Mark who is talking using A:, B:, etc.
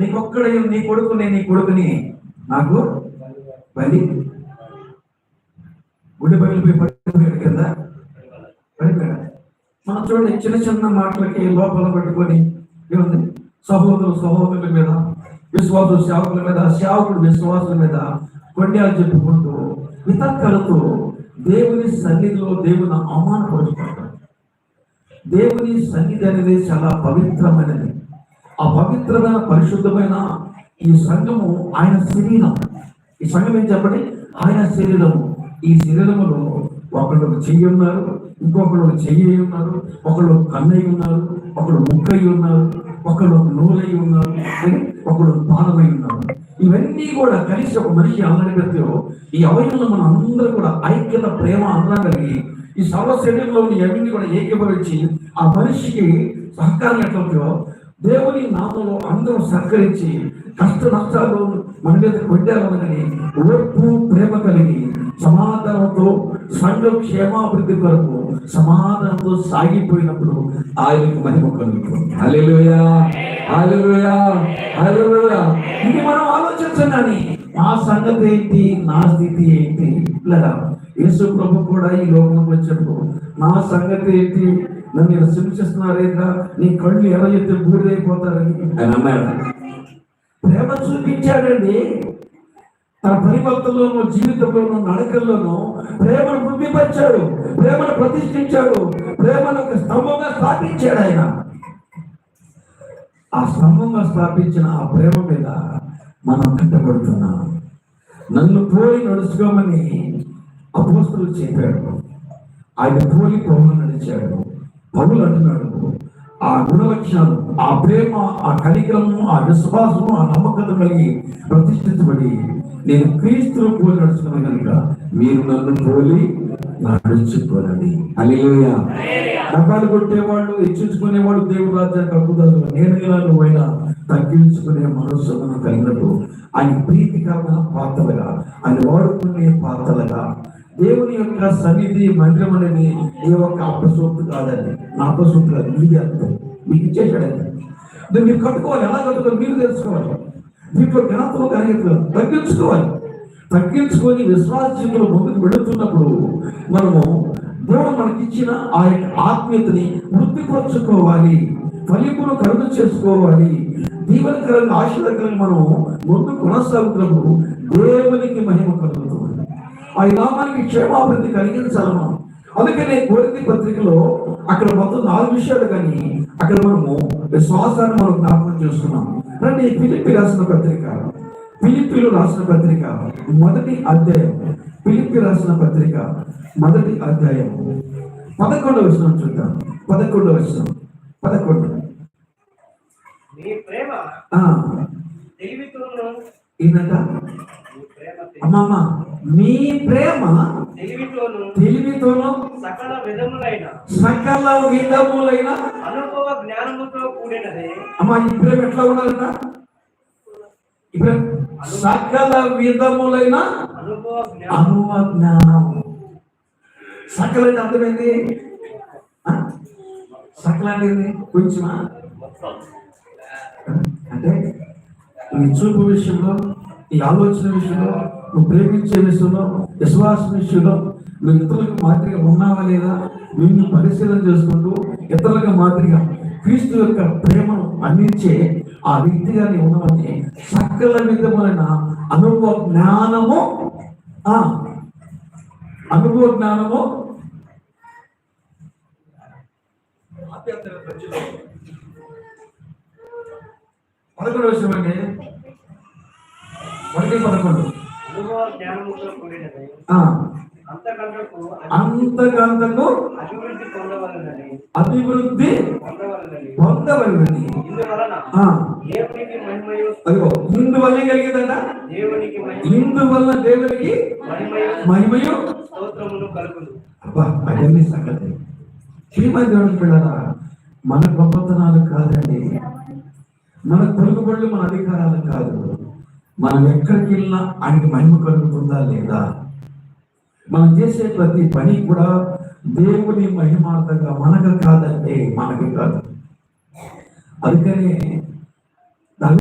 A: నీకొక్కడ నీ కొడుకు నేను నీ కొడుకుని నాకు బలి గుడి బయలుపోయి పడిపోయాడు కదా. పడిపోయాడు. మనం చూడండి చిన్న చిన్న మాటలకి లోపల పెట్టుకొని ఏముంది? సహోదరు సహోదరుల మీద విశ్వాసులు సేవకుల మీద సేవకుడు విశ్వాసుల మీద కొండలు చెప్పుకుంటూ వితక్కలతో దేవుని సన్నిధిలో దేవుని అవమానపరుచుకుంటాడు. దేవుని సన్నిధి అనేది చాలా పవిత్రమైనది. ఆ పవిత్రమైన పరిశుద్ధమైన ఈ సంఘము ఆయన శరీరం. ఈ సంఘం ఏం చెప్పండి? ఆయన శరీరము. ఈ శరీరములో ఒకళ్ళు చెయ్యి ఉన్నారు ఇంకొకళ్ళు చెయ్యి ఉన్నారు ఒకళ్ళు కన్నయ్య ఉన్నారు ఒకళ్ళు ముక్కయ్య ఉన్నారు ఒకళ్ళు నూలయ్య ఉన్నారు ఒకళ్ళు పాదమై ఉన్నారు. ఇవన్నీ కూడా కలిసి ఒక మనిషి అందరికీ ఈ అవయవంలో మనం అందరూ కూడా ఐక్యత ప్రేమ అందరం కలిగి ఈ సర్వ శరీరంలో ఉన్న ఇవన్నీ కూడా ఏకీభవించి ఆ మనిషికి సహకారం ఎట్లా దేవుని నామంలో అందరూ సహకరించి కష్ట నష్టాలు మన మీద కొట్టారనని ఓర్పు ప్రేమ కలిగి సమాధానంతో సంఘ క్షేమాభివృద్ధి కొరకు సమాధానంతో సాగిపోయినప్పుడు ఆయనకు మహిమ కలుగుతుంది. హల్లెలూయా! హల్లెలూయా! హల్లెలూయా! ఇది మనం ఆలోచించండి. నా సంగతి ఏంటి? నా స్థితి ఏంటి? లేదా యేసు ప్రభు కూడా ఈ లోకంలోకి వచ్చినప్పుడు నా సంగతి ఏంటి? నన్ను మీరు హింసిస్తున్నారేగా నీ కళ్ళు ఎలా చెప్తే బూడిదైపోతారని ఆయన అన్నాడు. ప్రేమ చూపించాడండి. తన పరివర్తనలోనూ జీవితంలోనూ నడకల్లోనూ ప్రేమను పుంపిపరిచాడు ప్రేమను ప్రతిష్ఠించాడు ప్రేమను ఒక స్తంభంగా స్థాపించాడు ఆయన. ఆ స్తంభంగా స్థాపించిన ఆ ప్రేమ మీద మనం కట్టబడుతున్నాం. నన్ను పోలి నడుచుకోమని అపోస్తులు చెప్పాడు. ఆయన పోలి పౌరులు నడిచాడు. పౌరులు అంటున్నాడు ఆ గుణలక్షణాలు ఆ ప్రేమ ఆ కనికరము ఆ విశ్వాసము ఆ నమ్మకత కలిగి ప్రతిష్ఠించబడి నేను క్రీస్తులు పోలి నడుచుకున్నాను కనుక మీరు నన్ను పోలి నడుచుకోనండి. అలిలోయ డబ్బాలు కొట్టేవాళ్ళు హెచ్చించుకునేవాడు దేవుడు రాజ్యాన్ని కలుగుతారు నేను ఇలా పోయినా తగ్గించుకునే మనస్సు మనం కలిగినట్టు ఆయన ప్రీతికరమైన పాత్రలుగా ఆయన వాడుకునే పాత్రలుగా దేవుని యొక్క సన్నిధి మందిరం అనేది ఏ ఒక్క అప్పసొత్తు కాదండి. నా కాదు మీది అర్థం మీకు ఇచ్చేసాడండి దాన్ని మీరు కట్టుకోవాలి. ఎలా కట్టుకోవాలి? మీరు తెలుసుకోవాలి. దీంట్లో ఘనత్వం కలిగి తగ్గించుకోవాలి. తగ్గించుకొని విశ్వాస జీవితంలో ముందుకు వెళుతున్నప్పుడు మనము దేవుడు మనకిచ్చిన ఆ యొక్క ఆత్మీయతని వృద్ధిపరచుకోవాలి. ఫలింపును కలుగు చేసుకోవాలి. దీవెనకరంగా ఆశీర్వకరంగా మనం ముందు కొనసాగుతున్నప్పుడు దేవునికి మహిమ కలుగుతుంది. ఆ నామానికి క్షేమాభివృద్ధి కలిగించాలి మనం అందుకనే కోరింది పత్రికలో అక్కడ మొత్తం నాలుగు విషయాలు కానీ అక్కడ మనము విశ్వాసాన్ని మనం జ్ఞాపకం చేసుకున్నాం. రండి ఫిలిప్పి రాసిన పత్రిక. ఫిలిప్పీలు రాసిన పత్రిక మొదటి అధ్యాయం. ఫిలిప్పి రాసిన పత్రిక మొదటి అధ్యాయం. పదకొండవ వచనం చూద్దాం. పదకొండవ వచనం. పదకొండు. ఏంటంట? అమ్మమ్మ మీ ప్రేమ
B: తెలివితోను
A: తెలివితోనూ
B: సకల విధములైన
A: సకల విధములైన
B: అనుభవ జ్ఞానముతో కూడినది.
A: అమ్మ ఈ ప్రేమ ఎట్లా ఉండాలంట? ఈ ప్రేమ సకల విధములైన
B: అనుభవ జ్ఞానం.
A: సకల అంటే అర్థమైంది? సకల అనేది కొంచెమా? అంటే నీ చూపు విషయంలో ఈ ఆలోచన విషయంలో నువ్వు ప్రేమించే విషయంలో విశ్వాసం విషయంలో నువ్వు ఇతరులకు మాదిరిగా ఉన్నావా లేదా నిన్ను పరిశీలన చేసుకుంటూ ఇతరులకు మాదిరిగా క్రీస్తు యొక్క ప్రేమను అందించే ఆ వ్యక్తిగా నీవు ఉన్నావని సకల విధములైన అనుభవ జ్ఞానము ఆ అనుభవ జ్ఞానము పదకొండు విషయం అండి. ఒకటి పదకొండు. అంతకంతకు
B: అభివృద్ధి పొందవలనని
A: అదిగో ఇందువల్ల కలిగిందంట? ఇందువల్ల దేవునికి
B: మహిమయు
A: అబ్బా అవన్నీ సంగతి. శ్రీమతి దేవుని పిల్లరా మన గొప్పతనాలు కాదండి. మన కొలుగుబడులు మన అధికారాలు కాదు. మనం ఎక్కడికి వెళ్ళినా ఆయనకి మహిమ కలుగుతుందా లేదా? మనం చేసే ప్రతి పని కూడా దేవుని మహిమార్థంగా మనకు కాదంటే మనకి కాదు. అందుకని